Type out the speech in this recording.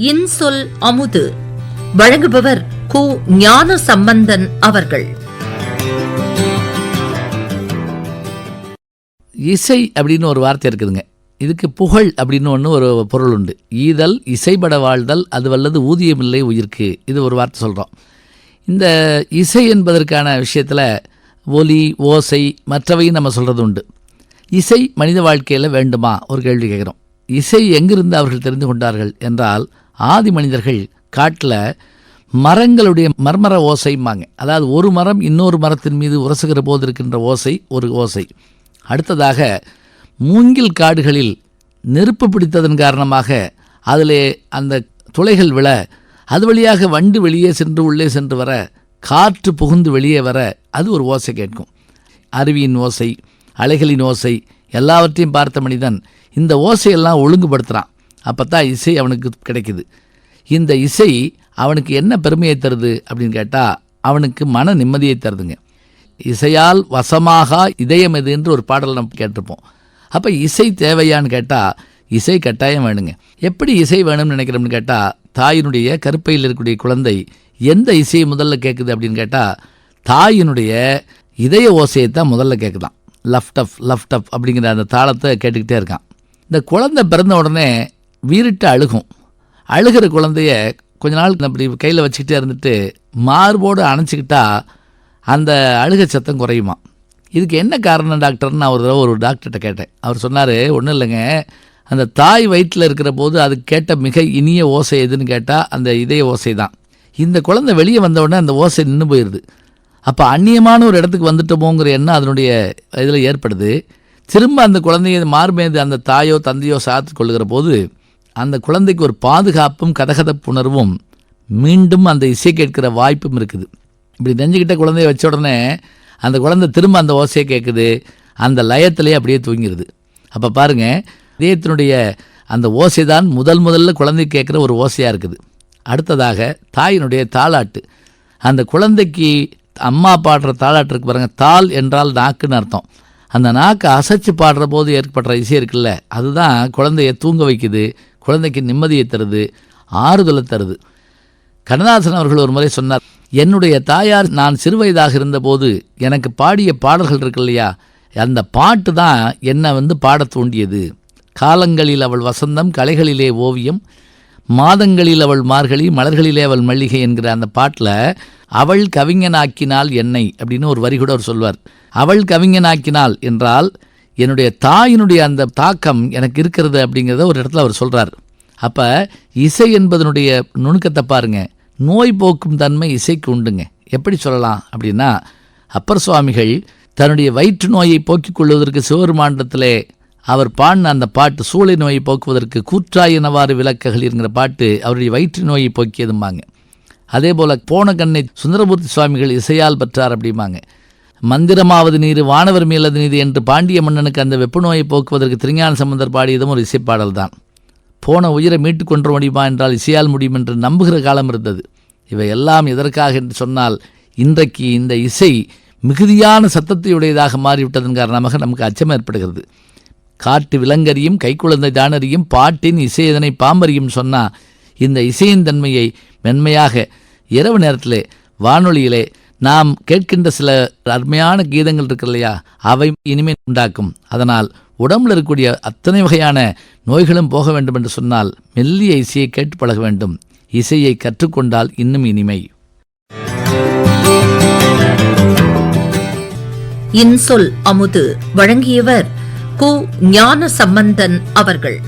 இன்சொல் அமுது. வழங்குபவர் கு ஞான சம்பந்தன் அவர்கள். இசை அப்படின்னு ஒரு வார்த்தை இருக்குதுங்க. இதுக்கு புகழ் அப்படின்னு ஒன்று ஒரு பொருள் உண்டு. ஈதல் இசைபட வாழ்தல் அது வல்லது ஊதியமில்லை உயிர்க்கு. இது ஒரு வார்த்தை சொல்கிறோம் இந்த இசை என்பதற்கான விஷயத்தில் ஒலி ஓசை மற்றவையும் நம்ம சொல்கிறது உண்டு. இசை மனித வாழ்க்கையில் வேண்டுமா? ஒரு கேள்வி கேட்குறோம். இசை எங்கிருந்து அவர்கள் தெரிந்து கொண்டார்கள் என்றால் ஆதி மனிதர்கள் காட்டில் மரங்களுடைய மர்மர ஓசைம்பாங்க. அதாவது ஒரு மரம் இன்னொரு மரத்தின் மீது உரசுகிற போது இருக்கின்ற ஓசை ஒரு ஓசை. அடுத்ததாக மூங்கில் காடுகளில் நெருப்பு பிடித்ததன் காரணமாக அதிலே அந்த துளைகள் விழ அது வழியாக வண்டு வெளியே சென்று உள்ளே சென்று வர காற்று புகுந்து வெளியே வர அது ஒரு ஓசை கேட்கும். அருவியின் ஓசை அலைகளின் ஓசை எல்லாவற்றையும் பார்த்த மனிதன் இந்த ஓசையெல்லாம் ஒழுங்குபடுத்துகிறான் அப்போ தான் இசை அவனுக்கு கிடைக்குது. இந்த இசை அவனுக்கு என்ன பெருமையை தருது அப்படின்னு கேட்டால் அவனுக்கு மன நிம்மதியை தருதுங்க. இசையால் வசமாக இதயம் எது என்று ஒரு பாடல் நம்ம கேட்டிருப்போம். அப்போ இசை தேவையான்னு கேட்டால் இசை கட்டாயம் வேணுங்க. எப்படி இசை வேணும்னு நினைக்கிறோம்னு கேட்டால் தாயினுடைய கருப்பையில் இருக்கக்கூடிய குழந்தை எந்த இசையை முதல்ல கேட்குது அப்படின்னு கேட்டால் தாயினுடைய இதய ஓசையை தான் முதல்ல கேட்குதான் லஃப்ட் அப் லஃப்ட் அப் அப்படிங்கிற அந்த தாளத்தை கேட்டுக்கிட்டே இருக்கான். இந்த குழந்தை பிறந்த உடனே வீறிட்டு அழுகும். அழுகிற குழந்தைய கொஞ்ச நாள் அப்படி கையில் வச்சுக்கிட்டே இருந்துட்டு மார்போடு அணைச்சிக்கிட்டா அந்த அழுக சத்தம் குறையுமா? இதுக்கு என்ன காரணம் டாக்டர்னு நான் ஒரு தடவை ஒரு டாக்டர்கிட்ட கேட்டேன். அவர் சொன்னார் ஒன்றும் இல்லைங்க. அந்த தாய் வயிற்றில் இருக்கிற போது அது கேட்ட மிக இனிய ஓசை எதுன்னு கேட்டால் அந்த இதய ஓசை தான். இந்த குழந்தை வெளியே வந்த உடனே அந்த ஓசை நின்று போயிடுது அப்போ அந்நியமான ஒரு இடத்துக்கு வந்துட்டோமோங்கிற எண்ணம் அதனுடைய இதில் ஏற்படுது. திரும்ப அந்த குழந்தைய மார்மேது அந்த தாயோ தந்தையோ சாத்து கொள்ளுகிற போது அந்த குழந்தைக்கு ஒரு பாதுகாப்பும் கதகதப்புணர்வும் மீண்டும் அந்த இசை கேட்கிற வாய்ப்பும் இருக்குது. இப்படி நெஞ்சுக்கிட்ட குழந்தைய வச்ச உடனே அந்த குழந்தை திரும்ப அந்த ஓசையை கேட்குது. அந்த லயத்திலே அப்படியே தூங்கிடுது அப்போ பாருங்கள் இதயத்தினுடைய அந்த ஓசை தான் முதல் முதல்ல குழந்தை கேட்குற ஒரு ஓசையாக இருக்குது. அடுத்ததாக தாயினுடைய தாளாட்டு. அந்த குழந்தைக்கு அம்மா பாடுற தாளாட்டு இருக்கு பாருங்கள் தாள் என்றால் நாக்குன்னு அர்த்தம். அந்த நாக்கை அசைச்சு பாடுற போது ஏற்படுற இசை இருக்குல்ல அதுதான் குழந்தைய தூங்க வைக்குது. குழந்தைக்கு நிம்மதியை தருது ஆறுதலை தருது. கண்ணதாசன் அவர்கள் ஒரு முறை சொன்னார் என்னுடைய தாயார் நான் சிறுவயதாக இருந்தபோது எனக்கு பாடிய பாடல்கள் இருக்கு இல்லையா? அந்த பாட்டு தான் என்னை வந்து பாடத் தூண்டியது. காலங்களில் அவள் வசந்தம் கலைகளிலே ஓவியம் மாதங்களில் அவள் மார்கழி மலர்களிலே அவள் மல்லிகை என்கிற அந்த பாட்டில் அவள் கவிஞனாக்கினாள் என்னை அப்படின்னு ஒரு வரி கூட அவர் சொல்வார். அவள் கவிஞனாக்கினாள் என்றால் என்னுடைய தாயினுடைய அந்த தாக்கம் எனக்கு இருக்கிறது அப்படிங்கிறத ஒரு இடத்துல அவர் சொல்கிறார் அப்போ இசை என்பதனுடைய நுணுக்கத்தை பாருங்க. நோய் போக்கும் தன்மை இசைக்கு உண்டுங்க. எப்படி சொல்லலாம் அப்படின்னா அப்பர் சுவாமிகள் தன்னுடைய வயிற்று நோயை போக்கிக் கொள்வதற்கு சிவபெருமாண்டத்திலே அவர் பாடின அந்த பாட்டு சூளை நோயை போக்குவதற்கு கூற்றாயினவாறு விளக்குகள் என்கிற பாட்டு அவருடைய வயிற்று நோயை போக்கியதும்பாங்க. அதே போல் போன கண்ணை சுந்தரமூர்த்தி சுவாமிகள் இசையால் பெற்றார் அப்படிம்பாங்க. மந்திரமாவது நீர் வானவர் மேலது நீதி என்று பாண்டிய மன்னனுக்கு அந்த வெப்ப நோயை போக்குவதற்கு திருஞான சம்பந்தர் பாடியதும் ஒரு இசைப்பாடல் தான். போன உயிரை மீட்டு கொன்ற முடியுமா என்றால் இசையால் முடியும் என்று நம்புகிற காலம் இருந்தது. இவை எல்லாம் எதற்காக என்று சொன்னால் இன்றைக்கு இந்த இசை மிகுதியான சத்தத்தையுடையதாக மாறிவிட்டதன் காரணமாக நமக்கு அச்சம் ஏற்படுகிறது. காட்டு விலங்கறியும் கைக்குழந்தை தானறியும் பாட்டின் இசையதனை பாம்பறியும் சொன்னால் இந்த இசையின் தன்மையை மென்மையாக இரவு நேரத்திலே வானொலியிலே நாம் கேட்கின்ற சில அருமையான கீதங்கள் இருக்கு இல்லையா அவை இனிமே உண்டாக்கும். அதனால் உடம்புல இருக்கக்கூடிய அத்தனை வகையான நோய்களும் போக வேண்டும் என்று சொன்னால் மெல்லிய இசையை கேட்டு பழக வேண்டும். இசையை கற்றுக்கொண்டால் இன்னும் இனிமை. இன்சொல் அமுது வழங்கியவர் கு ஞான சம்பந்தன் அவர்கள்.